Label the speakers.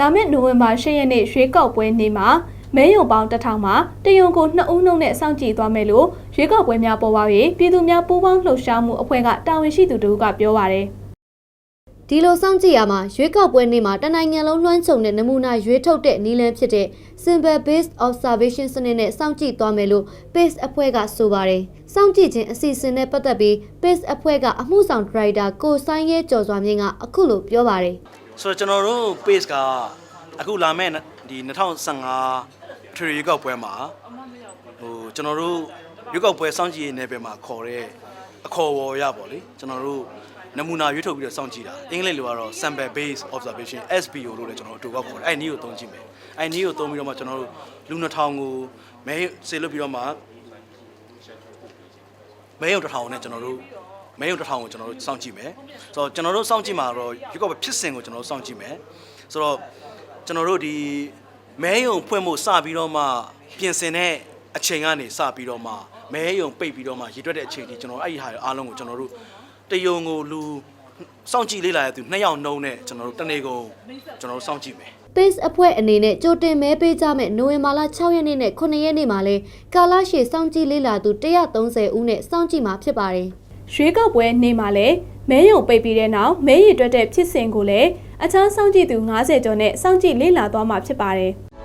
Speaker 1: လာမယ့်နိုဝင်ဘာ10ရက်နေ့ရွေးကောက်ပွဲနေ့မှာမဲရုံပေါင်းတစ်ထောင်မှာတယုံကို2ဦးနှုန်းနဲ့စောင့်ကြည့်သွားမယ်လို့ရွေးကောက်ပွဲများပေါ်ပေါက်၍ပြည်သူများပူးပေါင်းလှုပ်ရှားမှုအဖွဲ့ကတာဝန်ရှိသူတို့ကပြောပါရယ်
Speaker 2: ဒီလိုစောင့်ကြည့်ရမှာရွေးကောက်ပွဲနေ့မှာတနိုင်ငံလုံးလွှမ်းခြုံတဲ့နမူနာရွေးထုတ်တဲ့နည်းလမ်းဖြစ်တဲ့ Simple Based Observation စနစ်နဲ့စောင့်ကြည့်သွားမယ်လို့ PACE အဖွဲ့ကဆိုပါတယ်။စောင့်ကြည့်ခြင်းအစီအစဉ်နဲ့ပတ်သက်ပြီး PACE အဖွဲ့ကအမှုဆောင်ဒရိုက်တာကိုဆိုင်းရဲကျော်စွာမြင့်ကအခုလိုပြောပါတယ်
Speaker 3: ဆိုတော့ကျွန်တော်တို့ page ကအခုလာမဲ့ဒီ2015ထွေရွေးကောက်ပွဲမှာဟိုကျွန်တော်တို့ရွေးကောက်ပွဲစောင့်ကြည့်ရေးနယ်ပယ်မှာခေါ်တဲ့အခေါ်အဝေါ်ရပါလေကျွန်တော်တို့နမူနာရွေးထုတ်ပြီးတော့စောင့်ကြည့်တာအင်္ဂလိပ်လိုကတော့ sample based observation SBO လို့လည်းကျွန်တော်တို့အတူကောက်ခေါ်တယ်အဲ့ဒီနည်းကိုသုံးကြည့်မယ်အဲ့ဒီနည်းကိုသုံးပြီးတော့မှကျွန်တော်တို့လူ2000ကိုမဲစေလွတ်ပြီးတော့မှမဲရုံ1000နဲ့ကျွန်တော်တို့ မဲရုံ1000ကိုကျွန်တော်တို့စောင့်ကြည့်မယ်ဆိုတော့ကျွန်တော်တို့စောင့်ကြည့်မှာတော့ရွေးကောက်ပွဲဖြစ်စဉ်ကိုကျွန်တော်တို့စောင့်ကြည့်မယ်ဆိုတော့ကျွန်တော်တို့ဒီမဲရုံဖွင့်ဖို့စပြီးတော့မှပြင်ဆင်တဲ့အချိန်ကနေစပြီးတော့မှမဲရုံပိတ်ပြီးတော့မှရည်တွက်တဲ့အချိန်ကြီးကျွန်တော်အဲ့ဒီဟာအားလုံးကိုကျွန်တော်တို့တယုံကိုလူစောင့်ကြည့်လေးလာတဲ့သူနှစ်ယောက်နှုံးနဲ့ကျွန်တော်တို့တနေကုန်ကျွန်တော်တို့စောင့်ကြည့်မယ်
Speaker 2: PACE အဖွဲ့အနေနဲ့ကြိုတင်မဲပေးကြမဲ့နိုဝင်ဘာလ6ရက်နေ့နဲ့9ရက်နေ့မှာလဲကာလရှည်စောင့်ကြည့်လေ့လာသူ130ဦးနဲ့စောင့်ကြည့်မှာဖြစ်ပါတယ်။
Speaker 1: ရွေးကောက်ပွဲနေ့မှာလည်းမဲရုံပိတ်ပြီးတဲ့နောက်မဲရည်တွက်တဲ့ဖြစ်စဉ်ကိုလည်းအခြားစောင့်ကြည့်သူ90ကျော်နဲ့စောင့်ကြည့်လေ့လာသွားမှာဖြစ်ပါတယ်။